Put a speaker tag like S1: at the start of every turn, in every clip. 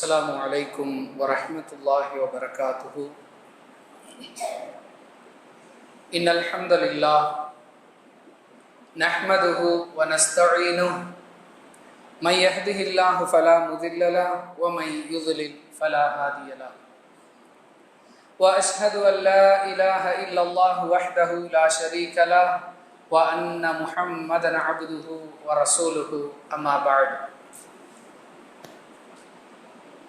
S1: السلام عليكم ورحمة الله وبركاته. إن الحمد لله نحمده ونستعينه. من يهده الله فلا مضل له ومن يضلل فلا هادي له. وأشهد أن لا إله إلا الله وحده لا شريك له وأن محمدا عبده ورسوله. أما بعد.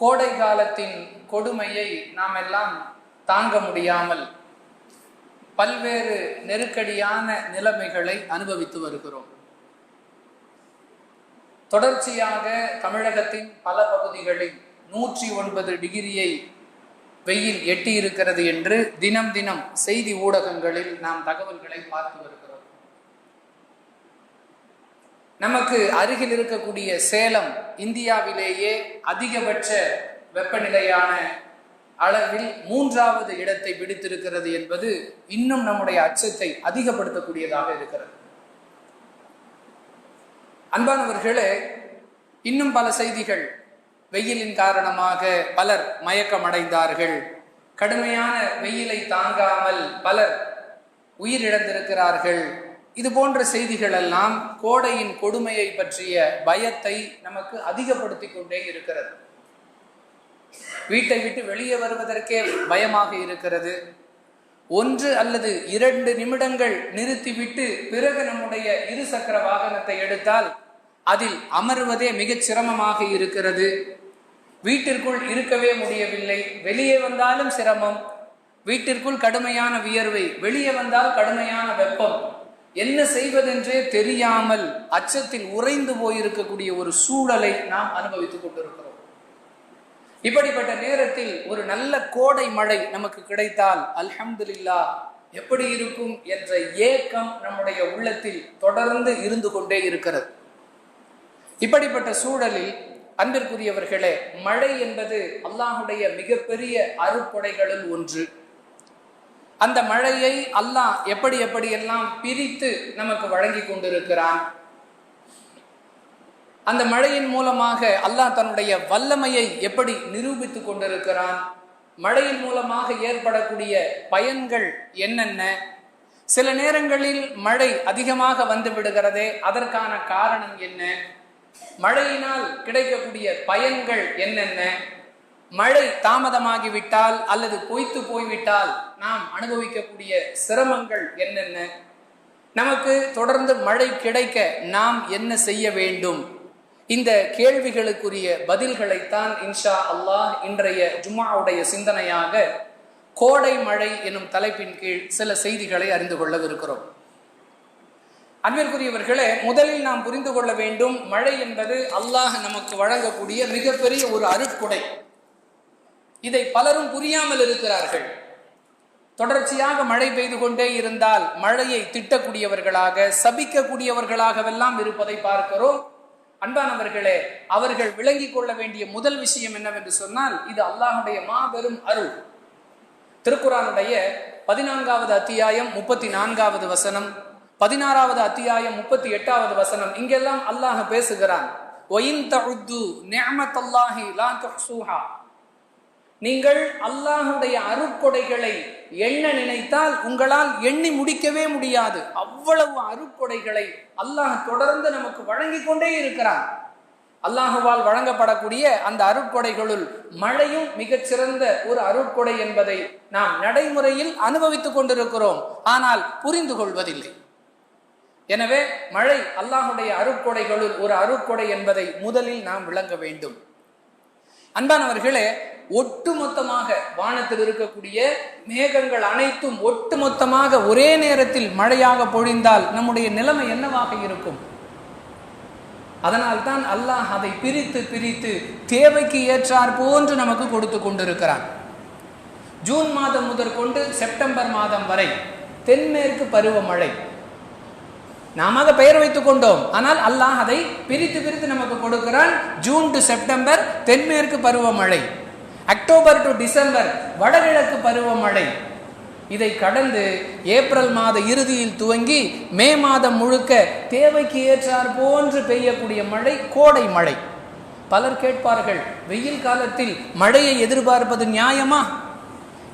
S1: கோடை காலத்தின் கொடுமையை நாம் எல்லாம் தாங்க முடியாமல் பல்வேறு நெருக்கடியான நிலைமைகளை அனுபவித்து வருகிறோம். தொடர்ச்சியாக தமிழகத்தின் பல பகுதிகளில் நூற்றி ஒன்பது டிகிரியை வெயில் எட்டியிருக்கிறது என்று தினம் தினம் செய்தி ஊடகங்களில் நாம் தகவல்களை பார்த்து வருகிறோம். நமக்கு அருகில் இருக்கக்கூடிய சேலம் இந்தியாவிலேயே அதிகபட்ச வெப்பநிலையான அளவில் மூன்றாவது இடத்தை பிடித்திருக்கிறது என்பது இன்னும் நம்முடைய அச்சத்தை அதிகப்படுத்தக்கூடியதாக இருக்கிறது. அன்பானவர்களே இன்னும் பல செய்திகள் வெயிலின் காரணமாக பலர் மயக்கமடைந்தார்கள். கடுமையான வெயிலை தாங்காமல் பலர் உயிரிழந்திருக்கிறார்கள். இது போன்ற செய்திகள் எல்லாம் கோடையின் கொடுமையை பற்றிய பயத்தை நமக்கு அதிகப்படுத்தி கொண்டே இருக்கிறது. வீட்டை விட்டு வெளியே வருவதற்கே பயமாக இருக்கிறது. ஒன்று அல்லது இரண்டு நிமிடங்கள் நிறுத்திவிட்டு பிறகு நம்முடைய இருசக்கர வாகனத்தை எடுத்தால் அதில் அமர்வதே மிகச் சிரமமாக இருக்கிறது. வீட்டிற்குள் இருக்கவே முடியவில்லை. வெளியே வந்தாலும் சிரமம். வீட்டிற்குள் கடுமையான வியர்வை. வெளியே வந்தால் கடுமையான வெப்பம். என்ன செய்வதென்றே தெரியாமல் அச்சத்தில் உறைந்து போயிருக்கக்கூடிய ஒரு சூழலை நாம் அனுபவித்துக் கொண்டிருக்கிறோம். இப்படிப்பட்ட நேரத்தில் ஒரு நல்ல கோடை மழை நமக்கு கிடைத்தால் அல்ஹம்துலில்லா எப்படி இருக்கும் என்ற ஏக்கம் நம்முடைய உள்ளத்தில் தொடர்ந்து இருந்து கொண்டே இருக்கிறது. இப்படிப்பட்ட சூழலில் அன்பிற்குரியவர்களே மழை என்பது அல்லாஹுடைய மிகப்பெரிய அறுப்படைகளில் ஒன்று. அந்த மழையை அல்லாஹ் எப்படி எப்படி எல்லாம் பிரித்து நமக்கு வழங்கி கொண்டிருக்கிறான்? அந்த மழையின் மூலமாக அல்லாஹ் தன்னுடைய வல்லமையை எப்படி நிரூபித்துக் கொண்டிருக்கிறான்? மழையின் மூலமாக ஏற்படக்கூடிய பயன்கள் என்னென்ன? சில நேரங்களில் மழை அதிகமாக வந்து விடுகிறதே அதற்கான காரணம் என்ன? மழையினால் கிடைக்கக்கூடிய பயன்கள் என்னென்ன? மழை தாமதமாகிவிட்டால் அல்லது பொய்த்து போய்விட்டால் நாம் அனுபவிக்கக்கூடிய சிரமங்கள் என்னென்ன? நமக்கு தொடர்ந்து மழை கிடைக்க நாம் என்ன செய்ய வேண்டும்? இந்த கேள்விகளுக்குரிய பதில்களைத்தான் இன்ஷா அல்லாஹ் இன்றைய ஜும்மாவுடைய சிந்தனையாக கோடை மழை எனும் தலைப்பின் கீழ் சில செய்திகளை அறிந்து கொள்ளவிருக்கிறோம். அன்பிற்குரியவர்களே முதலில் நாம் புரிந்து கொள்ள வேண்டும் மழை என்பது அல்லாஹ் நமக்கு வழங்கக்கூடிய மிகப்பெரிய ஒரு அருட்கொடை. இதை பலரும் புரியாமல் இருக்கிறார்கள். தொடர்ச்சியாக மழை பெய்து கொண்டே இருந்தால் மழையை திட்டக்கூடியவர்களாக சபிக்கக்கூடியவர்களாகவெல்லாம் இருப்பதை பார்க்கிறோம். அன்பானவர்களே அவர்கள் விளங்கிக் கொள்ள வேண்டிய முதல் விஷயம் என்னவென்று சொன்னால் இது அல்லாஹுடைய மாபெரும் அருள். திருக்குறானுடைய பதினான்காவது அத்தியாயம் முப்பத்தி நான்காவது வசனம் பதினாறாவது அத்தியாயம் முப்பத்தி எட்டாவது வசனம் இங்கெல்லாம் அல்லாஹ் பேசுகிறான். ஒயின் தகுது நிஅமத்தல்லாஹி லா துஹ்ஸூஹா நீங்கள் அல்லாஹுடைய அருக்கொடைகளை எண்ண நினைத்தால் உங்களால் எண்ணி முடிக்கவே முடியாது. அவ்வளவு அருக்கொடைகளை அல்லாஹ் தொடர்ந்து நமக்கு வழங்கி கொண்டே இருக்கிறான். அல்லாஹுவால் வழங்கப்படக்கூடிய அந்த அருட்கொடைகளுள் மழையும் மிகச்சிறந்த ஒரு அருட்கொடை என்பதை நாம் நடைமுறையில் அனுபவித்துக் கொண்டிருக்கிறோம். ஆனால் புரிந்து கொள்வதில்லை. எனவே மழை அல்லாஹுடைய அருட்கொடைகளுள் ஒரு அருட்கொடை என்பதை முதலில் நாம் விளங்க வேண்டும். அன்பானவர்களே ஒட்டுமொத்தமாக வானத்தில் இருக்கக்கூடிய மேகங்கள் அனைத்தும் ஒட்டுமொத்தமாக ஒரே நேரத்தில் மழையாக பொழிந்தால் நம்முடைய நிலைமை என்னவாக இருக்கும்? அதனால்தான் அல்லாஹ் அதை பிரித்து பிரித்து தேவைக்கு ஏற்றார் போன்று நமக்கு கொடுத்து கொண்டிருக்கிறான். ஜூன் மாதம் முதற்கொண்டு செப்டம்பர் மாதம் வரை தென்மேற்கு பருவமழை நாம பெயர் வைத்துக் கொண்டோம். ஆனால் அல்லாஹ் அதை பிரித்து பிரித்து நமக்கு கொடுக்கிறான். ஜூன் டு செப்டம்பர் தென்மேற்கு பருவமழை. அக்டோபர் டு டிசம்பர் வடகிழக்கு பருவமழை. இதை கடந்து ஏப்ரல் மாத இறுதியில் துவங்கி மே மாதம் முழுக்க தேவைக்கு ஏற்றார் போன்று பெய்யக்கூடிய மழை கோடை மழை. பலர் கேட்பார்கள் வெயில் காலத்தில் மழையை எதிர்பார்ப்பது நியாயமா?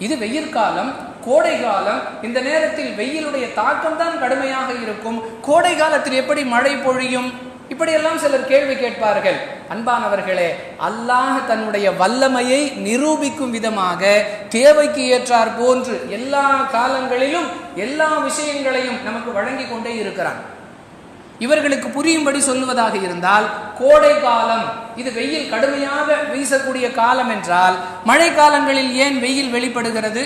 S1: இது வெயில் காலம் கோடை காலம் இந்த நேரத்தில் வெயிலுடைய தாக்கம் தான் கடுமையாக இருக்கும். கோடை காலத்தில் எப்படி மழை பொழியும்? இப்படியெல்லாம் சிலர் கேள்வி கேட்பார்கள். அன்பானவர்களே அல்லாஹ் தன்னுடைய வல்லமையை நிரூபிக்கும் விதமாக தேவைக்கு ஏற்றார் போன்று எல்லா காலங்களிலும் எல்லா விஷயங்களையும் நமக்கு வழங்கி கொண்டே இருக்கிறான். இவர்களுக்கு புரியும்படி சொல்லுவதாக இருந்தால் கோடை காலம் இது வெயில் கடுமையாக வீசக்கூடிய காலம் என்றால் மழை காலங்களில் ஏன் வெயில் வெளிப்படுகிறது?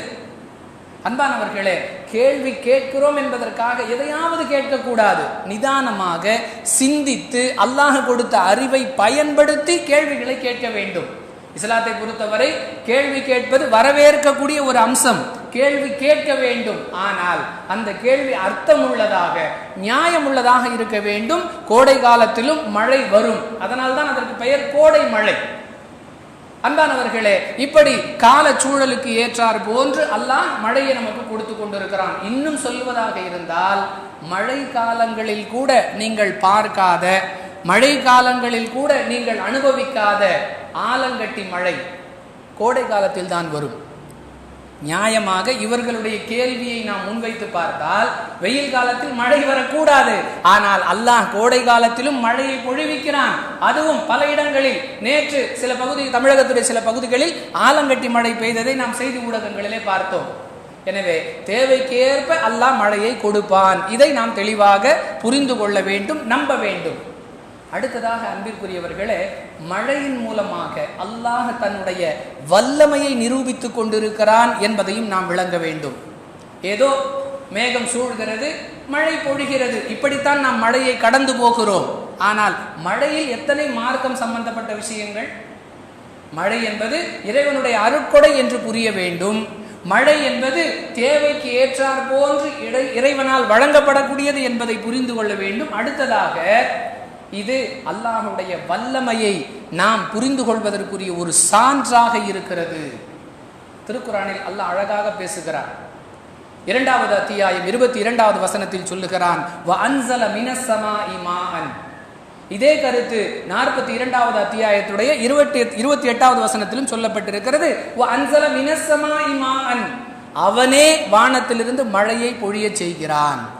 S1: அன்பானவர்களே கேள்வி கேட்கிறோம் என்பதற்காக எதையாவது கேட்கக்கூடாது. நிதானமாக சிந்தித்து அல்லாஹ் கொடுத்த அறிவை பயன்படுத்தி கேள்விகளை கேட்க வேண்டும். இஸ்லாத்தை பொறுத்தவரை கேள்வி கேட்பது வரவேற்கக்கூடிய ஒரு அம்சம். கேள்வி கேட்க வேண்டும். ஆனால் அந்த கேள்வி அர்த்தம் உள்ளதாக நியாயம் உள்ளதாக இருக்க வேண்டும். கோடை காலத்திலும் மழை வரும். அதனால்தான் அதற்கு பெயர் கோடை மழை அன்பானவர்களே இப்படி கால சூழலுக்கு ஏற்றார் போன்று அல்லாஹ் மழையை நமக்கு கொடுத்து கொண்டிருக்கிறான். இன்னும் சொல்வதாக இருந்தால் மழை காலங்களில் கூட நீங்கள் பார்க்காத மழை காலங்களில் கூட நீங்கள் அனுபவிக்காத ஆலங்கட்டி மழை கோடை காலத்தில் தான் வரும். நியாயமாக இவர்களுடைய கேள்வியை நாம் முன்வைத்து பார்த்தால் வெயில் காலத்தில் மழை வரக்கூடாது. ஆனால் அல்லாஹ் கோடை காலத்திலும் மழையை பொழிவிக்கிறான். அதுவும் பல இடங்களில். நேற்று சில பகுதி தமிழகத்துடைய சில பகுதிகளில் ஆலங்கட்டி மழை பெய்ததை நாம் செய்தி ஊடகங்களிலே பார்த்தோம். எனவே தேவைக்கேற்ப அல்லாஹ் மழையை கொடுப்பான். இதை நாம் தெளிவாக புரிந்து கொள்ள வேண்டும் நம்ப வேண்டும். அடுத்ததாக அன்பிற்குரியவர்களே மழையின் மூலமாக அல்லாஹ் தன்னுடைய வல்லமையை நிரூபித்துக் கொண்டிருக்கிறான் என்பதையும் நாம் விளங்க வேண்டும். ஏதோ மேகம் சூழ்கிறது மழை பொழிகிறது இப்படித்தான் நாம் மழையை கடந்து போகிறோம். ஆனால் மழையில் எத்தனை மார்க்கம் சம்பந்தப்பட்ட விஷயங்கள்? மழை என்பது இறைவனுடைய அருட்கொடை என்று புரிய வேண்டும். மழை என்பது தேவைக்கு ஏற்றார் போன்று இறை இறைவனால் வழங்கப்படக்கூடியது என்பதை புரிந்து கொள்ள வேண்டும். அடுத்ததாக இது அல்லாஹுடைய வல்லமையை நாம் புரிந்து கொள்வதற்குரிய ஒரு சான்றாக இருக்கிறது. திருக்குறானில் அல்லாஹ் அழகாக பேசுகிறார் இரண்டாவது அத்தியாயம் இருபத்தி இரண்டாவது வசனத்தில் சொல்லுகிறான் "வ இதே கருத்து நாற்பத்தி இரண்டாவது அத்தியாயத்துடைய இருபத்தி இருபத்தி எட்டாவது வசனத்திலும் சொல்லப்பட்டிருக்கிறது. அவனே வானத்திலிருந்து மழையை பொழியச் செய்கிறான்.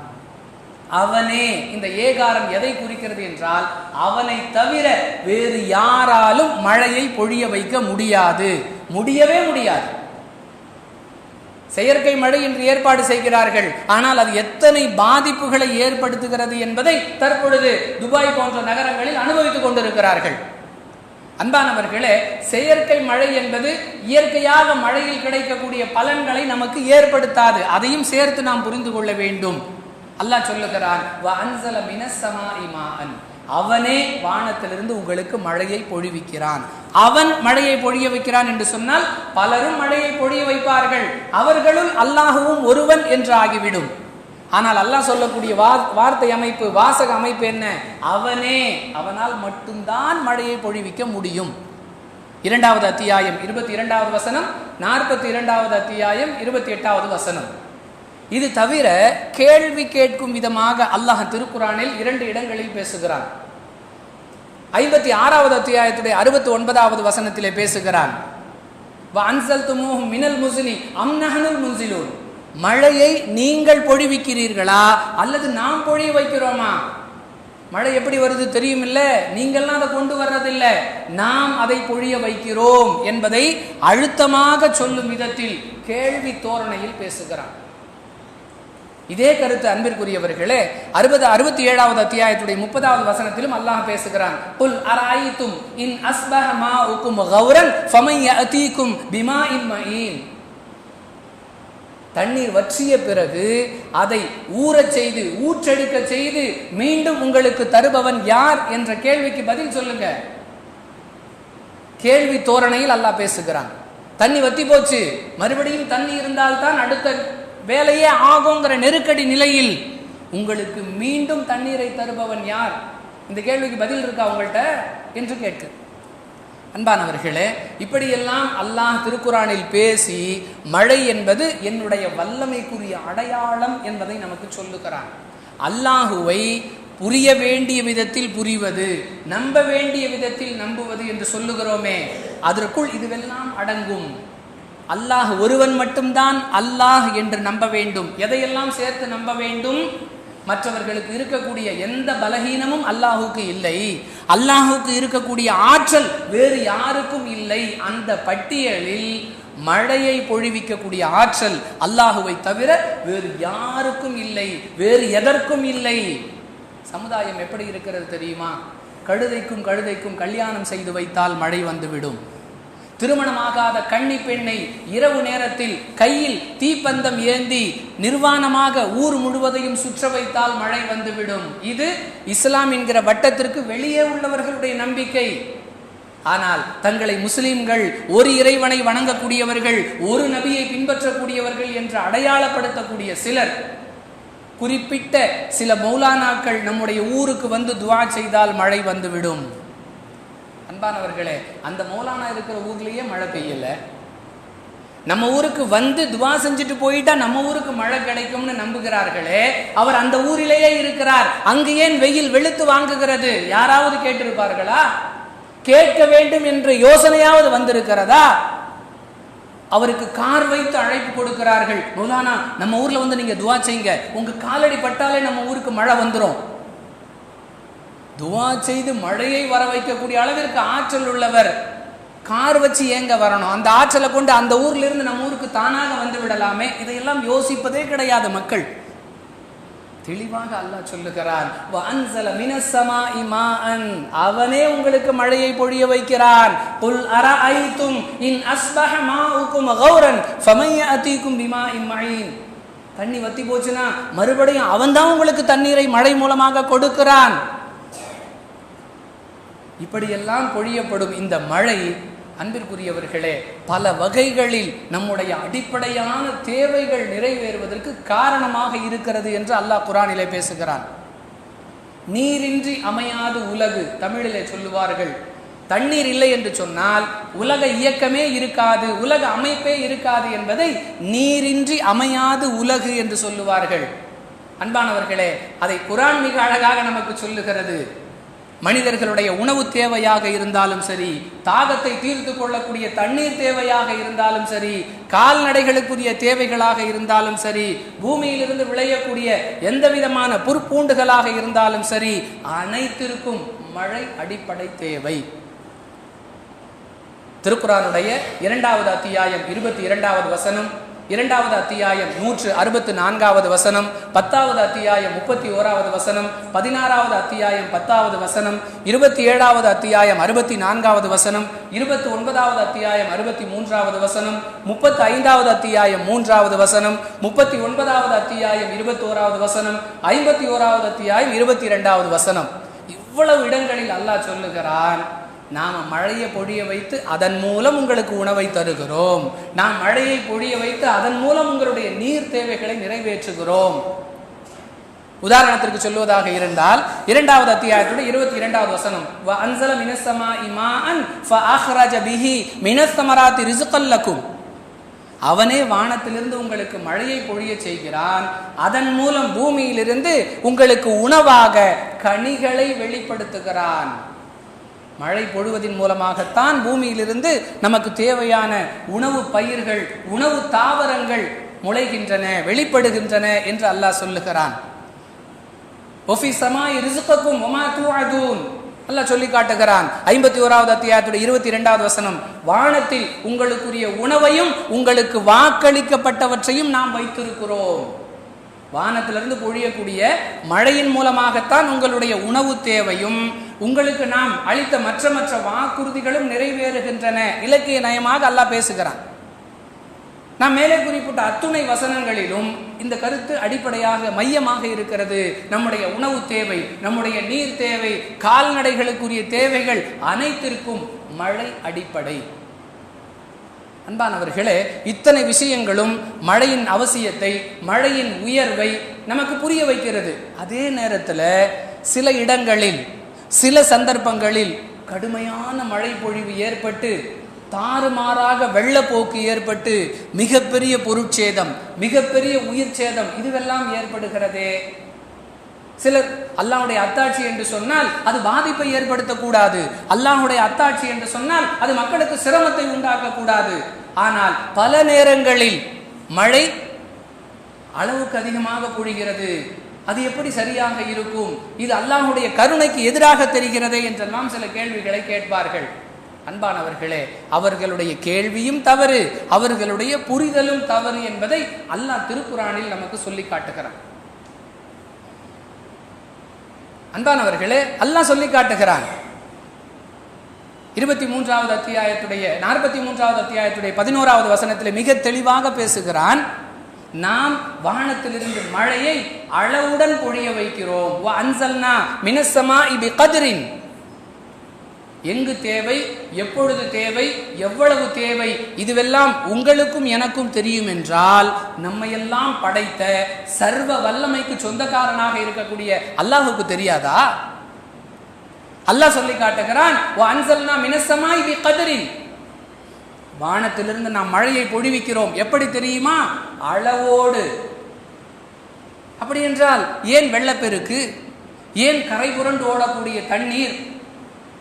S1: அவனே இந்த ஏகாரம் எதை குறிக்கிறது என்றால் அவனை தவிர வேறு யாராலும் மழையை பொழிய வைக்க முடியாது. முடியவே முடியாது. செயற்கை மழை என்று ஏற்பாடு செய்கிறார்கள். ஆனால் அது எத்தனை பாதிப்புகளை ஏற்படுத்துகிறது என்பதை தற்பொழுது துபாய் போன்ற நகரங்களில் அனுபவித்துக் கொண்டிருக்கிறார்கள். அன்பானவர்களே செயற்கை மழை என்பது இயற்கையாக மழையில் கிடைக்கக்கூடிய பலன்களை நமக்கு ஏற்படுத்தாது. அதையும் சேர்த்து நாம் புரிந்து கொள்ள வேண்டும். அல்லாஹ் சொல்லுகிறான் "வ அவனே வானத்திலிருந்து உங்களுக்கு மழையை பொழிவிக்கிறான். அவன் மழையை பொழிய வைக்கிறான் என்று சொன்னால் பலரும் மழையை பொழிய வைப்பார்கள். அவர்களுள் அல்லாஹுவும் ஒருவன் என்று ஆகிவிடும். ஆனால் அல்லாஹ் சொல்லக்கூடிய வார்த்தை அமைப்பு வாசக அமைப்பு என்ன? அவனே அவனால் மட்டும்தான் மழையை பொழிவிக்க முடியும். இரண்டாவது அத்தியாயம் இருபத்தி இரண்டாவது வசனம் நாற்பத்தி இரண்டாவது அத்தியாயம் இருபத்தி எட்டாவது வசனம். இது தவிர கேள்வி கேட்கும் விதமாக அல்லாஹ் திருக்குறானில் இரண்டு இடங்களில் பேசுகிறான். ஐம்பத்தி ஆறாவது அத்தியாயத்துடைய அறுபத்தி ஒன்பதாவது வசனத்திலே பேசுகிறான். அன்சல் மினல் முஸ்லி அம்னஹனுல் முன்சிலூன். மழையை நீங்கள் பொழிவிக்கிறீர்களா? அல்லது நாம் பொழிய வைக்கிறோமா? மழை எப்படி வருது தெரியும் இல்ல நீங்கள்லாம் அதை கொண்டு வர்றதில்லை. நாம் அதை பொழிய வைக்கிறோம் என்பதை அழுத்தமாக சொல்லும் விதத்தில் கேள்வி தோரணையில் பேசுகிறான். இதே கருத்து அன்பிற்குரியவர்களே அறுபது அறுபத்தி ஏழாவது அத்தியாயத்துடைய முப்பதாவது வசனத்திலும் அல்லாஹ் பேசுகிறான். புல் அராயித்தும் இன் அஸ்பஹ மா உக்கும் கௌரன் ஃபமைய யஅதீக்கும் பிமா இம்மஈன் தண்ணீர் வற்றிய பிறகு அதை ஊறச் செய்து ஊற்றெடுக்க செய்து மீண்டும் உங்களுக்கு தருபவன் யார் என்ற கேள்விக்கு பதில் சொல்லுங்க. கேள்வி தோரணையில் அல்லாஹ் பேசுகிறான். தண்ணி வத்தி போச்சு. மறுபடியும் தண்ணி இருந்தால்தான் அடுத்த வேலையே ஆகுங்கிற நெருக்கடி நிலையில் உங்களுக்கு மீண்டும் தண்ணீரை தருபவன் யார்? இந்த கேள்விக்கு பதில் இருக்கா உங்கள்கிட்ட என்று கேட்டு அன்பானவர்களே இப்படியெல்லாம் அல்லாஹ் திருக்குறானில் பேசி மழை என்பது என்னுடைய வல்லமைக்குரிய அடையாளம் என்பதை நமக்கு சொல்லுகிறான். அல்லாஹுவை புரிய வேண்டிய விதத்தில் புரிவது நம்ப வேண்டிய விதத்தில் நம்புவது என்று சொல்லுகிறோமே அதற்குள் இதுவெல்லாம் அடங்கும். அல்லாஹ் ஒருவன் மட்டும்தான் அல்லாஹ் என்று நம்ப வேண்டும். எதையெல்லாம் சேர்த்து நம்ப வேண்டும்? மற்றவர்களுக்கு இருக்கக்கூடிய எந்த பலகீனமும் அல்லாஹுக்கு இல்லை. அல்லாஹுக்கு இருக்கக்கூடிய ஆற்றல் வேறு யாருக்கும் இல்லை. அந்த பட்டியலில் மழையை பொழிவிக்கக்கூடிய ஆற்றல் அல்லாஹுவை தவிர வேறு யாருக்கும் இல்லை. வேறு எதற்கும் இல்லை. சமுதாயம் எப்படி இருக்கிறது தெரியுமா? கழுதைக்கும் கழுதைக்கும் கல்யாணம் செய்து வைத்தால் மழை வந்துவிடும். திருமணமாகாத கன்னி பெண்ணை இரவு நேரத்தில் கையில் தீப்பந்தம் ஏந்தி நிர்வாணமாக ஊர் முழுவதையும் சுற்ற வைத்தால் மழை வந்துவிடும். இது இஸ்லாம் என்கிற வட்டத்திற்கு வெளியே உள்ளவர்களுடைய நம்பிக்கை. ஆனால் தங்களை முஸ்லிம்கள் ஒரு இறைவனை வணங்கக்கூடியவர்கள் ஒரு நபியை பின்பற்றக்கூடியவர்கள் என்று அடையாளப்படுத்தக்கூடிய சிலர் குறிப்பிட்ட சில மௌலானாக்கள் நம்முடைய ஊருக்கு வந்து துவா செய்தால் மழை வந்துவிடும். அன்பானவர்களே அந்த மௌலானா இருக்கிற ஊர்லயே மழை பெய்யல. நம்ம ஊருக்கு வந்து துவா செஞ்சுட்டு போயிட்டா நம்ம ஊருக்கு மழை கிடைக்கும்னு நம்புகிறார்களே அவர் அந்த ஊரிலேயே இருக்கிறார். அங்கு ஏன் வெயில் வெளுத்து வாங்குகிறது? யாராவது கேட்டிருப்பார்களா? கேட்க வேண்டும் என்ற யோசனையாவது வந்திருக்கிறதா? அவருக்கு கார் வைத்து அழைப்பு கொடுக்கிறார்கள். மௌலானா நம்ம ஊர்ல வந்து நீங்க துவா செய்யுங்க. உங்க காலடி பட்டாலே நம்ம ஊருக்கு மழை வந்துடும் துவா செய்து மழையை வர வைக்கக்கூடிய அளவிற்கு ஆற்றல் உள்ளவர். கார் வச்சு ஏங்க வரணும்? அந்த ஆற்றலை கொண்டு அந்த ஊர்ல இருந்து நம்ம ஊருக்கு தானாக வந்து விடலாமே? இதையெல்லாம் யோசிப்பதே கிடையாது மக்கள். தெளிவாக அல்லாஹ் சொல்லுகிறான் அவனே உங்களுக்கு மழையை பொழிய வைக்கிறான். குல் அரஐதும் இன் அஸ்பஹ மாவுக்கும் கௌரன் ஃபமன் யஅதீக்கும் பிமாஇன் மஈன். தண்ணி வத்தி போச்சுன்னா மறுபடியும் அவன்தான் உங்களுக்கு தண்ணீரை மழை மூலமாக கொடுக்கிறான். இப்படியெல்லாம் பொழியப்படும் இந்த மழை அன்பிற்குரியவர்களே பல வகைகளில் நம்முடைய அடிப்படையான தேவைகள் நிறைவேறுவதற்கு காரணமாக இருக்கிறது என்று அல்லாஹ் குரானிலே பேசுகிறான். நீரின்றி அமையாது உலகு தமிழிலே சொல்லுவார்கள். தண்ணீர் இல்லை என்று சொன்னால் உலக இயக்கமே இருக்காது உலக அமைப்பே இருக்காது என்பதை நீரின்றி அமையாது உலகு என்று சொல்லுவார்கள். அன்பானவர்களே அதை குரான் மிக அழகாக நமக்கு சொல்லுகிறது. மனிதர்களுடைய உணவு தேவையாக இருந்தாலும் சரி தாகத்தை தீர்த்து கொள்ளக்கூடிய தண்ணீர் தேவையாக இருந்தாலும் சரி கால்நடைகளுக்குரிய தேவைகளாக இருந்தாலும் சரி பூமியிலிருந்து விளையக்கூடிய எந்த விதமான புற்பூண்டுகளாக இருந்தாலும் சரி அனைத்திற்கும் மழை அடிப்படை தேவை. திருக்குறானுடைய இரண்டாவது அத்தியாயம் இருபத்தி இரண்டாவது வசனம் இரண்டாவது அத்தியாயம் நூற்று அறுபத்து நான்காவது வசனம் பத்தாவது அத்தியாயம் முப்பத்தி ஓராவது வசனம் பதினாறாவது அத்தியாயம் பத்தாவது வசனம் இருபத்தி ஏழாவது அத்தியாயம் அறுபத்தி நான்காவது வசனம் இருபத்தி ஒன்பதாவது அத்தியாயம் அறுபத்தி மூன்றாவது வசனம் முப்பத்தி ஐந்தாவது அத்தியாயம் மூன்றாவது வசனம் முப்பத்தி ஒன்பதாவது அத்தியாயம் இருபத்தி ஓராவது வசனம் ஐம்பத்தி ஓராவது அத்தியாயம் இருபத்தி இரண்டாவது வசனம். இவ்வளவு இடங்களில் அல்லாஹ் சொல்லுகிறான் நாம் மழையை பொழிய வைத்து அதன் மூலம் உங்களுக்கு உணவை தருகிறோம். நாம் மழையை பொழிய வைத்து அதன் மூலம் உங்களுடைய நீர் தேவைகளை நிறைவேற்றுகிறோம். உதாரணத்திற்கு சொல்லுவதாக இருந்தால் இரண்டாவது அத்தியாயத்துடைய இருபத்தி இரண்டாவது வசனம் வ அன்சல மினசமா இமான் ஃப அஹ்ரஜ பிஹி மினஸ்தமராத்தி ரிசுக்கல்லக்கும் அவனே வானத்திலிருந்து உங்களுக்கு மழையை பொழிய செய்கிறான். அதன் மூலம் பூமியிலிருந்து உங்களுக்கு உணவாக கனிகளை வெளிப்படுத்துகிறான். மழை பொழுவதின் மூலமாகத்தான் பூமியிலிருந்து நமக்கு தேவையான உணவு பயிர்கள் உணவு தாவரங்கள் முளைகின்றன வெளிப்படுகின்றன என்று அல்லாஹ் சொல்லுகிறான். ஒஃபி சமாய் அல்லாஹ் சொல்லி காட்டுகிறான். ஐம்பத்தி ஓராவது அத்தியாயத்துடைய இருபத்தி இரண்டாவது வசனம் வானத்தில் உங்களுக்குரிய உணவையும் உங்களுக்கு வாக்களிக்கப்பட்டவற்றையும் நாம் வைத்திருக்கிறோம். வானத்திலிருந்து பொழியக்கூடிய மழையின் மூலமாகத்தான் உங்களுடைய உணவு தேவையும் உங்களுக்கு நாம் அளித்த மற்ற மற்ற வாக்குறுதிகளும் நிறைவேறுகின்றன. இலக்கிய நயமாக அல்லாஹ் பேசுகிறான். நாம் மேலே குறிப்பிட்ட அத்துணை வசனங்களிலும் இந்த கருத்து அடிப்படையாக மையமாக இருக்கிறது. நம்முடைய உணவு தேவை நம்முடைய நீர் தேவை கால்நடைகளுக்குரிய தேவைகள் அனைத்திற்கும் மழை அடிப்படை. அன்பானவர்களே இத்தனை விஷயங்களும் மழையின் அவசியத்தை மழையின் உயர்வை நமக்கு புரிய வைக்கிறது. அதே நேரத்தில் சில இடங்களில் சில சந்தர்ப்பங்களில் கடுமையான மழை பொழிவு ஏற்பட்டு தாறுமாறாக வெள்ளப்போக்கு ஏற்பட்டு மிகப்பெரிய பொருட்சேதம் மிகப்பெரிய உயிர் சேதம் இதுவெல்லாம் ஏற்படுகிறதே. சிலர் அல்லாஹ்வுடைய அத்தாட்சி என்று சொன்னால் அது பாதிப்பை ஏற்படுத்தக்கூடாது. அல்லாஹுடைய அத்தாட்சி என்று சொன்னால் அது மக்களுக்கு சிரமத்தை உண்டாக்கக்கூடாது. ஆனால் பல நேரங்களில் மழை அளவுக்கு அதிகமாக பொழிகிறது. அது எப்படி சரியாக இருக்கும்? இது அல்லாஹுடைய கருணைக்கு எதிராக தெரிகிறதே என்றெல்லாம் சில கேள்விகளை கேட்பார்கள். அன்பானவர்களே அவர்களுடைய கேள்வியும் தவறு அவர்களுடைய புரிதலும் தவறு என்பதை அல்லாஹ் திருக்குறானில் நமக்கு சொல்லி காட்டுகிறான். அன்பானவர்களே அல்லாஹ் சொல்லி காட்டுகிறான். இருபத்தி மூன்றாவது அத்தியாயத்துடைய நாற்பத்தி மூன்றாவது அத்தியாயத்துடைய பதினோராவது வசனத்தில் மிக தெளிவாக பேசுகிறான். நாம் வானத்திலிருந்து மழையை அளவுடன் பொழிய வைக்கிறோம். அன்சல்னா மினசமா இபி கதிரின். எங்கு தேவை எப்பொழுது தேவை எவ்வளவு தேவை இதுவெல்லாம் உங்களுக்கும் எனக்கும் தெரியும் என்றால் நம்மையெல்லாம் படைத்த சர்வ வல்லமைக்கு சொந்தக்காரனாக இருக்கக்கூடிய அல்லாஹுக்கு தெரியாதா? அல்லாஹ் சொல்லி காட்டுகிறான் ஓ அன்சல்னா மினசமா இபி கதிரின். வானத்திலிருந்து நாம் மழையை பொழிவிக்கிறோம். எப்படி தெரியுமா? அளவோடு. அப்படி என்றால் ஏன் வெள்ளப்பெருக்கு? ஏன் கரை புரண்டு ஓடக்கூடிய தண்ணீர்?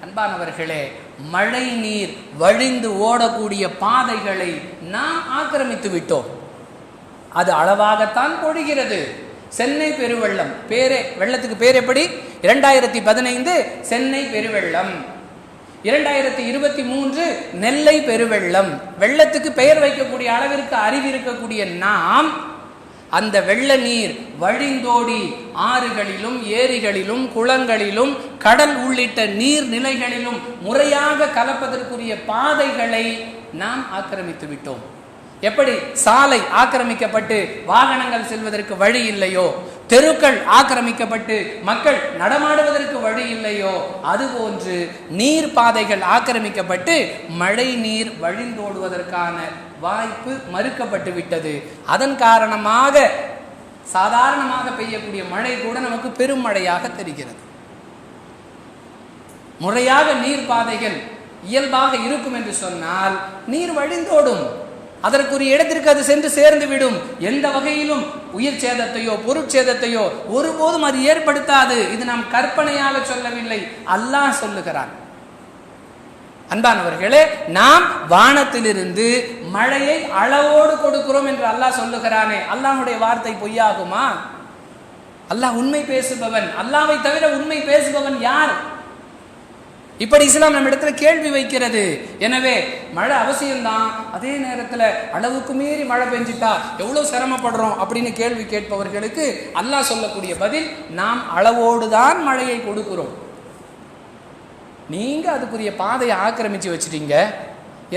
S1: அன்பானவர்களே மழை நீர் வழிந்து ஓடக்கூடிய பாதைகளை நாம் ஆக்கிரமித்து விட்டோம். அது அளவாகத்தான் பொழிகிறது. சென்னை பெருவெள்ளம். பேரே வெள்ளத்துக்கு பேர் எப்படி? இரண்டாயிரத்தி பதினைந்து சென்னை பெருவெள்ளம். இரண்டாயிரத்தி இருபத்தி மூன்று நெல்லை பெருவெள்ளம். வெள்ளத்துக்கு பெயர் வைக்கக்கூடிய அளவிற்கு அறிவு இருக்கக்கூடிய நாம் அந்த வெள்ள நீர் வழிந்தோடி ஆறுகளிலும் ஏரிகளிலும் குளங்களிலும் கடல் உள்ளிட்ட நீர்நிலைகளிலும் முறையாக கலப்பதற்குரிய பாதைகளை நாம் ஆக்கிரமித்து விட்டோம். எப்படி? சாலை ஆக்கிரமிக்கப்பட்டு வாகனங்கள் செல்வதற்கு வழி இல்லையோ? தெருக்கள் ஆக்கிரமிக்கப்பட்டு மக்கள் நடமாடுவதற்கு வழி இல்லையோ அதுபோன்று நீர் பாதைகள் ஆக்கிரமிக்கப்பட்டு மழை நீர் வழிந்தோடுவதற்கான வாய்ப்பு மறுக்கப்பட்டு விட்டது. அதன் காரணமாக சாதாரணமாக பெய்யக்கூடிய மழை கூட நமக்கு பெரும் மழையாக தெரிகிறது. முறையாக நீர் பாதைகள் இயல்பாக இருக்கும் என்று சொன்னால் நீர் வழிந்தோடும் அதற்குரிய இடத்திற்கு அது சென்று சேர்ந்து விடும் எந்த வகையிலும் உயிர் சேதத்தையோ பொருட்சேதத்தையோ ஒருபோதும் அது ஏற்படுத்தாது. இது நாம் கற்பனையால் சொல்லவில்லை. அல்லாஹ் சொல்லுகிறான். அன்பானவர்களே நாம் வானத்திலிருந்து மழையை அளவோடு கொடுக்கிறோம் என்று அல்லாஹ் சொல்லுகிறானே. அல்லாஹுடைய வார்த்தை பொய்யாகுமா? அல்லாஹ் உண்மை பேசுபவன். அல்லாவை தவிர உண்மை பேசுபவன் யார்? இப்படி இஸ்லாம் நம்ம இடத்துல கேள்வி வைக்கிறது. எனவே மழை அவசியம்தான். அதே நேரத்தில் அளவுக்கு மீறி மழை பெஞ்சிட்டா எவ்வளோ சிரமப்படுறோம் அப்படின்னு கேள்வி கேட்பவர்களுக்கு அல்லாஹ் சொல்லக்கூடிய பதில் நாம் அளவோடு தான் மழையை கொடுக்கிறோம். நீங்க அதுக்குரிய பாதையை ஆக்கிரமிச்சு வச்சிட்டீங்க.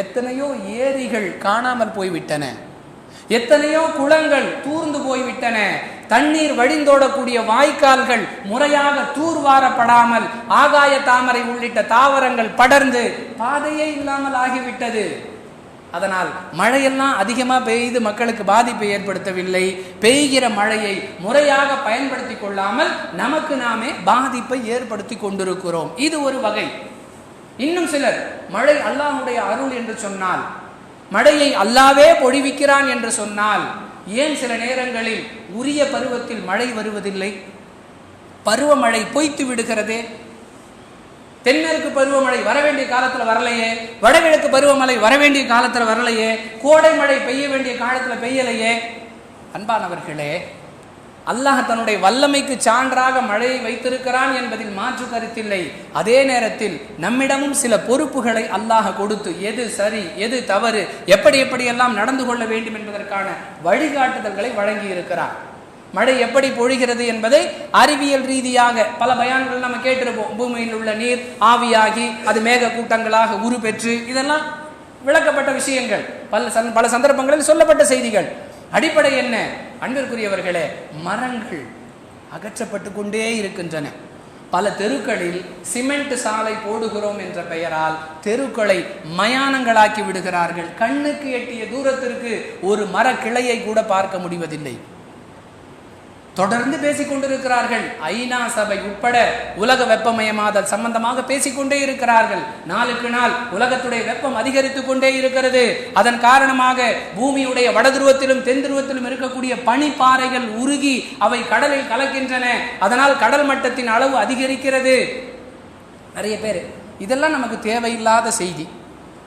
S1: எத்தனையோ ஏரிகள் காணாமல் போய்விட்டன. எத்தனையோ குளங்கள் தூர்ந்து போய்விட்டன. தண்ணீர் வழிந்தோடக்கூடிய வாய்க்கால்கள் முறையாக தூர்வாரப்படாமல் ஆகாய தாமரை உள்ளிட்ட தாவரங்கள் படர்ந்து பாதையே இல்லாமல் ஆகிவிட்டது. அதனால் மழையெல்லாம் அதிகமாக பெய்து மக்களுக்கு பாதிப்பை ஏற்படுத்தவில்லை. பெய்கிற மழையை முறையாக பயன்படுத்தி கொள்ளாமல் நமக்கு நாமே பாதிப்பை ஏற்படுத்தி கொண்டிருக்கிறோம். இது ஒரு வகை. இன்னும் சிலர் மழை அல்லாஹ்வுடைய அருள் என்று சொன்னால் மழையை அல்லாவே பொழிவிக்கிறான் என்று சொன்னால் ஏன் சில நேரங்களில் உரிய பருவத்தில் மழை வருவதில்லை? பருவமழை பொய்த்து விடுகிறதே. தென்மேற்கு பருவமழை வர வேண்டிய காலத்தில் வரலையே. வடகிழக்கு பருவமழை வர வேண்டிய காலத்தில் வரலையே. கோடை மழை பெய்ய வேண்டிய காலத்தில் பெய்யலையே. அன்பானவர்களே அல்லாஹ் தன்னுடைய வல்லமைக்கு சான்றாக மழையை வைத்திருக்கிறான் என்பதில் மாற்று கருத்தில்லை. அதே நேரத்தில் நம்மிடமும் சில பொறுப்புகளை அல்லாஹ் கொடுத்து எது சரி எது தவறு எப்படி எப்படியெல்லாம் நடந்து கொள்ள வேண்டும் என்பதற்கான வழிகாட்டுதல்களை வழங்கி இருக்கிறார் மழை எப்படி பொழிகிறது என்பதை அறிவியல் ரீதியாக பல பயான்கள் நம்ம கேட்டிருப்போம். பூமியில் உள்ள நீர் ஆவியாகி அது மேக கூட்டங்களாக உருப்பெற்று இதெல்லாம் விளக்கப்பட்ட விஷயங்கள். பல சந்த- பல சந்தர்ப்பங்களில் சொல்லப்பட்ட செய்திகள். அடிப்படை என்ன? அன்பிற்குரியவர்களே மரங்கள் அகற்றப்பட்டு கொண்டே இருக்கின்றன. பல தெருக்களில் சிமெண்ட் சாலை போடுகிறோம் என்ற பெயரால் தெருக்களை மயானங்களாக்கி விடுகிறார்கள். கண்ணுக்கு எட்டிய தூரத்திற்கு ஒரு மரக்கிளையை கூட பார்க்க முடிவதில்லை. தொடர்ந்து பேசிக்கொண்டிருக்கிறார்கள். ஐநா சபை உட்பட உலக வெப்பமயமாதல் சம்பந்தமாக பேசிக்கொண்டே இருக்கிறார்கள். நாளுக்கு நாள் உலகத்துடைய வெப்பம் அதிகரித்துக் கொண்டே இருக்கிறது. அதன் காரணமாக பூமியுடைய வடதுருவத்திலும் தென் துருவத்திலும் இருக்கக்கூடிய பனிப்பாறைகள் உருகி அவை கடலில் கலக்கின்றன. அதனால் கடல் மட்டத்தின் அளவு அதிகரிக்கிறது. நிறைய பேர். இதெல்லாம் நமக்கு தேவையில்லாத செய்தி.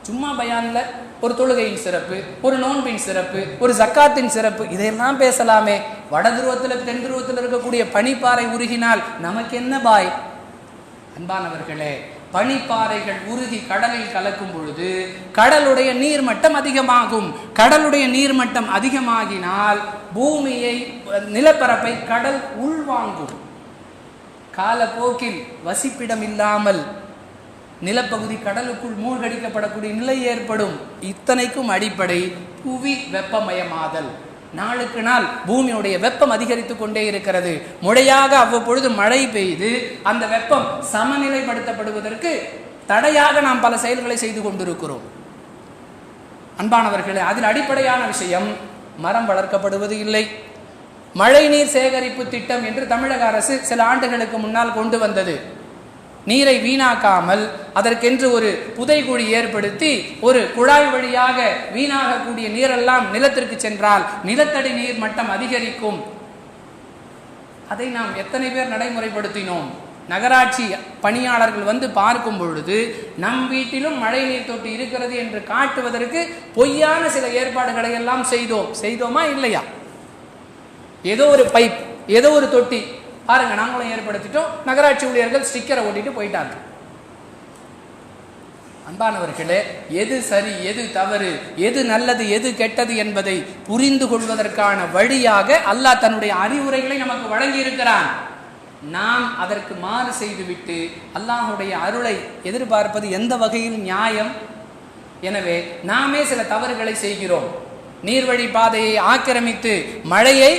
S1: சும்மா பயான்ல ஒரு தொழுகையின் சிறப்பு ஒரு நோன்பின் சிறப்பு ஒரு ஜக்காத்தின் சிறப்பு இதையெல்லாம் பேசலாமே. வட துருவத்தில் தென் துருவத்தில் இருக்கக்கூடிய பனிப்பாறை உருகினால் நமக்கு என்ன பாய்? அன்பானவர்களே பனிப்பாறைகள் உருகி கடலில் கலக்கும் பொழுது கடலுடைய நீர்மட்டம் அதிகமாகும். கடலுடைய நீர்மட்டம் அதிகமாகினால் பூமியை நிலப்பரப்பை கடல் உள்வாங்கும். காலப்போக்கில் வசிப்பிடம் இல்லாமல் நிலப்பகுதி கடலுக்குள் மூழ்கடிக்கப்படக்கூடிய நிலை ஏற்படும். இத்தனைக்கும் அடிப்படை புவி வெப்பமயமாதல். நாளுக்கு நாள் பூமியுடைய வெப்பம் அதிகரித்து கொண்டே இருக்கிறது. முறையாக அவ்வப்பொழுது மழை பெய்து அந்த வெப்பம் சமநிலைப்படுத்தப்படுவதற்கு தடையாக நாம் பல செயல்களை செய்து கொண்டிருக்கிறோம். அன்பானவர்களே அதில் அடிப்படையான விஷயம் மரம் வளர்க்கப்படுவது இல்லை. மழைநீர் சேகரிப்பு திட்டம் என்று தமிழக அரசு சில ஆண்டுகளுக்கு முன்னால் கொண்டு வந்தது. நீரை வீணாக்காமல் அதற்கென்று ஒரு புதைகுழி ஏற்படுத்தி ஒரு குழாய் வழியாக வீணாகக்கூடிய நீரெல்லாம் நிலத்திற்கு சென்றால் நிலத்தடி நீர் மட்டம் அதிகரிக்கும். அதை நாம் எத்தனை பேர் நடைமுறைப்படுத்தினோம்? நகராட்சி பணியாளர்கள் வந்து பார்க்கும் பொழுது நம் வீட்டிலும் மழை நீர் தொட்டி இருக்கிறது என்று காட்டுவதற்கு பொய்யான சில ஏற்பாடுகளை எல்லாம் செய்தோம். செய்தோமா? இல்லையா? ஏதோ ஒரு பைப் ஏதோ ஒரு தொட்டி பாருங்க நாங்களும் ஏற்படுத்திட்டோம். நகராட்சி ஊழியர்கள் ஸ்டிக்கரை ஓட்டிட்டு போயிட்டாங்க. அன்பானவர்களே எது சரி எது தவறு எது நல்லது எது கெட்டது என்பதை புரிந்து கொள்வதற்கான வழியாக அல்லாஹ் தன்னுடைய அறிவுரைகளை நமக்கு வழங்கி இருக்கிறான் நாம் அதற்கு மாறு செய்துவிட்டு அல்லாஹுடைய அருளை எதிர்பார்ப்பது எந்த வகையில் நியாயம்? எனவே நாமே சில தவறுகளை செய்கிறோம். நீர்வழி பாதையை ஆக்கிரமித்து மழையை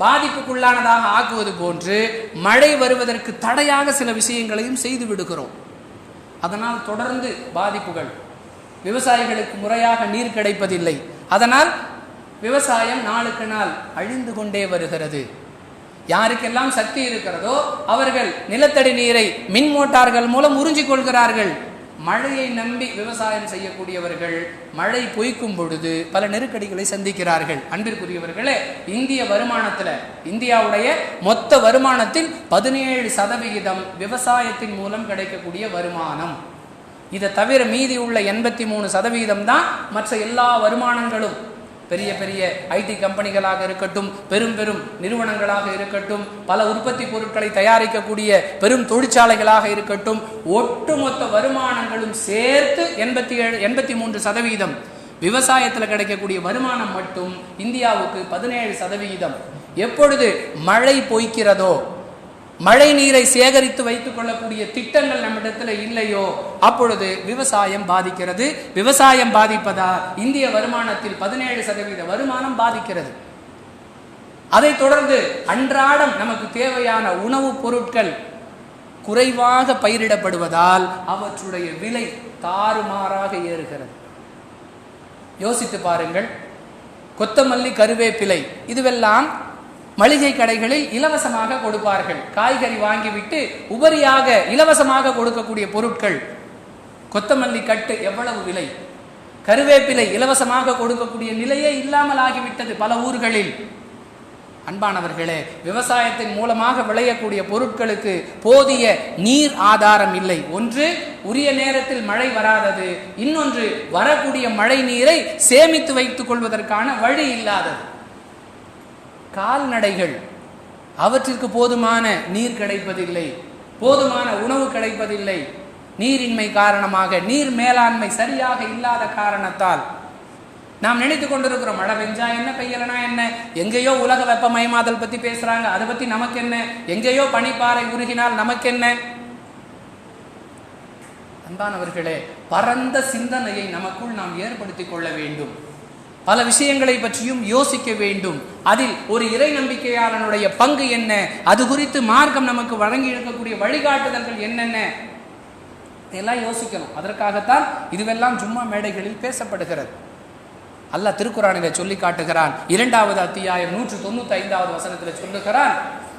S1: பாதிப்புக்குள்ளானதாக ஆக்குவது போன்று மழை வருவதற்கு தடையாக சில விஷயங்களையும் செய்து விடுகிறோம். அதனால் தொடர்ந்து பாதிப்புகள். விவசாயிகளுக்கு முறையாக நீர் கிடைப்பதில்லை. அதனால் விவசாயம் நாளுக்கு நாள் அழிந்து கொண்டே வருகிறது. யாருக்கெல்லாம் சக்தி இருக்கிறதோ அவர்கள் நிலத்தடி நீரை மின் மோட்டார்கள் மூலம் உறிஞ்சிக் கொள்கிறார்கள். மழையை நம்பி விவசாயம் செய்யக்கூடியவர்கள் மழை பொய்க்கும் பொழுது பல நெருக்கடிகளை சந்திக்கிறார்கள். அன்பிற்குரியவர்களே இந்திய வருமானத்தில் இந்தியாவுடைய மொத்த வருமானத்தில் பதினேழு சதவிகிதம் விவசாயத்தின் மூலம் கிடைக்கக்கூடிய வருமானம். இதை தவிர மீதி உள்ள எண்பத்தி மூணு சதவிகிதம் தான் மற்ற எல்லா வருமானங்களும். பெரிய பெரிய ஐடி கம்பெனிகளாக இருக்கட்டும் பெரும் பெரும் நிறுவனங்களாக இருக்கட்டும் பல உற்பத்தி பொருட்களை தயாரிக்கக்கூடிய பெரும் தொழிற்சாலைகளாக இருக்கட்டும் ஒட்டுமொத்த வருமானங்களும் சேர்த்து எண்பத்தி ஏழு எண்பத்தி மூன்று சதவீதம் விவசாயத்தில் கிடைக்கக்கூடிய வருமானம் மட்டும் இந்தியாவுக்கு பதினேழு சதவிகிதம் எப்பொழுது மழை பொய்க்கிறதோ மழை நீரை சேகரித்து வைத்துக் கொள்ளக்கூடிய திட்டங்கள் நம்மிடத்தில் இல்லையோ அப்பொழுது விவசாயம் பாதிக்கிறது. விவசாயம் பாதிப்பதால் இந்திய வருமானத்தில் பதினேழு சதவீத வருமானம் பாதிக்கிறது. அதைத் தொடர்ந்து அன்றாடம் நமக்கு தேவையான உணவுப் பொருட்கள் குறைவாக பயிரிடப்படுவதால் அவற்றுடைய விலை தாறுமாறாக ஏறுகிறது. யோசித்து பாருங்கள். கொத்தமல்லி கருவேப்பிலை இதுவெல்லாம் மளிகை கடைகளில் இலவசமாக கொடுப்பார்கள். காய்கறி வாங்கிவிட்டு உபரியாக இலவசமாக கொடுக்கக்கூடிய பொருட்கள். கொத்தமல்லி கட்டு எவ்வளவு விலை? கருவேப்பிலை இலவசமாக கொடுக்கக்கூடிய நிலையே இல்லாமல் ஆகிவிட்டது பல ஊர்களில். அன்பானவர்களே விவசாயத்தின் மூலமாக விளையக்கூடிய பொருட்களுக்கு போதிய நீர் ஆதாரம் இல்லை. ஒன்று உரிய நேரத்தில் மழை வராதது. இன்னொன்று வரக்கூடிய மழை நீரை சேமித்து வைத்துக் கொள்வதற்கான வழி இல்லாதது. கால்நடைகள். அவற்றிற்கு போதுமான நீர் கிடைப்பதில்லை. போதுமான உணவு கிடைப்பதில்லை. நீரின்மை காரணமாக நீர் மேலாண்மை சரியாக இல்லாத காரணத்தால். நாம் நினைத்து கொண்டிருக்கிறோம் மழை பெஞ்சா என்ன பெய்யலனா என்ன? எங்கேயோ உலக வெப்பமயமாதல் பத்தி பேசுறாங்க அதை பத்தி நமக்கு என்ன எங்கேயோ பனிப்பாறை உருகினால் நமக்கு என்ன அன்பானவர்களே பரந்த சிந்தனையை நமக்குள் நாம் ஏற்படுத்திக் கொள்ள வேண்டும். பல விஷயங்களை பற்றியும் யோசிக்க வேண்டும். அதில் ஒரு இறை நம்பிக்கையாளனுடைய பங்கு என்ன? அது குறித்து மார்க்கம் நமக்கு வழங்கி இருக்கக்கூடிய வழிகாட்டுதல்கள் என்னென்ன? இதெல்லாம் யோசிக்கணும். அதற்காகத்தான் இதுவெல்லாம் ஜும்மா மேடைகளில் பேசப்படுகிறது. அல்லாஹ் திருக்குறானில சொல்லி காட்டுகிறான். இரண்டாவது அத்தியாயம் நூற்று தொண்ணூத்தி ஐந்தாவது வசனத்தில் சொல்லுகிறான்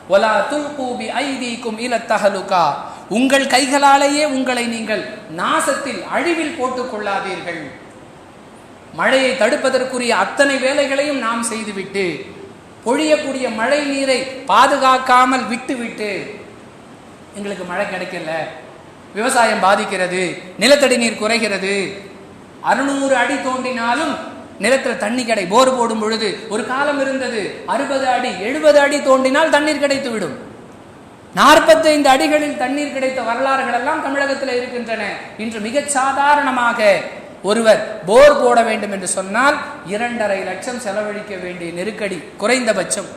S1: ஒலா துல்கூபி ஐதீக்கும் இல உங்கள் கைகளாலேயே உங்களை நீங்கள் நாசத்தில் அழிவில் போட்டுக் கொள்ளாதீர்கள். மழையை தடுப்பதற்குரிய அத்தனை வேலைகளையும் நாம் செய்துவிட்டு பொழியக்கூடிய மழை நீரை பாதுகாக்காமல் விட்டுவிட்டு எங்களுக்கு மழை கிடைக்கல. விவசாயம் பாதிக்கிறது நிலத்தடி நீர் குறைகிறது. அறுநூறு அடி தோண்டினாலும் நிலத்தில் தண்ணி கடை போர் போடும் பொழுது ஒரு காலம் இருந்தது அறுபது அடி எழுபது அடி தோண்டினால் தண்ணீர் கிடைத்து விடும் நாற்பத்தைந்து அடிகளில் தண்ணீர் கிடைத்த வரலாறுகள் எல்லாம் தமிழகத்தில் இருக்கின்றன. இன்று மிக சாதாரணமாக ஒருவர் போர் போட வேண்டும் என்று சொன்னால் இரண்டரை லட்சம் செலவழிக்க வேண்டிய நெருக்கடி குறைந்தபட்சம்.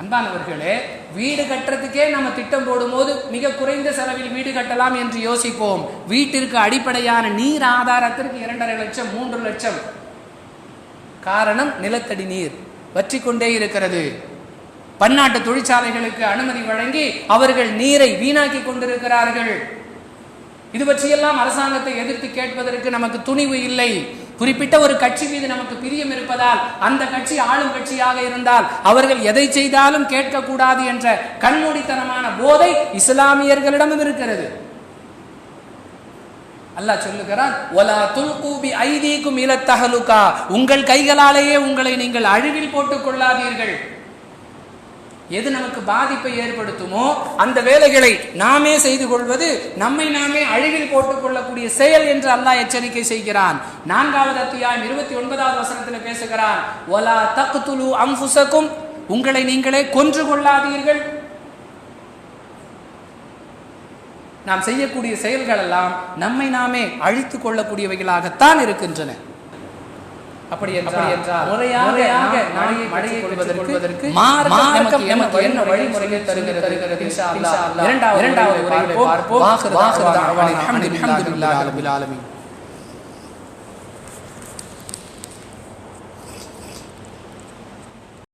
S1: அன்பானவர்களே வீடு கட்டுறதுக்கே நம்ம திட்டம் போடும்போது மிக குறைந்த செலவில் வீடு கட்டலாம் என்று யோசிப்போம். வீட்டிற்கு அடிப்படையான நீர் ஆதாரத்திற்கு இரண்டரை லட்சம் மூன்று லட்சம். காரணம் நிலத்தடி நீர் வற்றி கொண்டே இருக்கிறது. பன்னாட்டு தொழிற்சாலைகளுக்கு அனுமதி வழங்கி அவர்கள் நீரை வீணாக்கி கொண்டிருக்கிறார்கள். இது பற்றியெல்லாம் அரசாங்கத்தை எதிர்த்து கேட்பதற்கு நமக்கு துணிவு இல்லை. குறிப்பிட்ட ஒரு கட்சி மீது நமக்கு பிரியம் இருப்பதால் அந்த கட்சி ஆளும் கட்சியாக இருந்தால் அவர்கள் எதை செய்தாலும் கேட்கக்கூடாது என்ற கண்மூடித்தனமான போதை இஸ்லாமியர்களிடமும் இருக்கிறது. அல்லாஹ் சொல்லுகிறான் ஒலா துல்கூபி ஐதீக்கும் இலத்தகலுகா உங்கள் கைகளாலேயே உங்களை நீங்கள் அழிவில் போட்டுக் கொள்ளாதீர்கள். எது நமக்கு பாதிப்பை ஏற்படுத்துமோ அந்த வேலைகளை நாமே செய்து கொள்வது நம்மை நாமே அழிவில் போட்டுக் கொள்ளக்கூடிய செயல் என்று அல்லாஹ் எச்சரிக்கை செய்கிறான். நான்காவது அத்தியாயம் இருபத்தி ஒன்பதாவது வசனத்தில் பேசுகிறான். ஒலா தக்துலு அம்புசக்கும் உங்களை நீங்களே கொன்று கொள்ளாதீர்கள். நாம் செய்யக்கூடிய செயல்கள் எல்லாம் நம்மை நாமே அழித்துக் கொள்ளக்கூடியவைகளாகத்தான் இருக்கின்றன. அப்படி என்றால் முறையாக மழையை கொள்வதற்கு மார்க்கம் நமக்கு என்ன வழிமுறையை தருகிறது? தருகிறது இரண்டாவது இரண்டாவது பார்ப்போம்.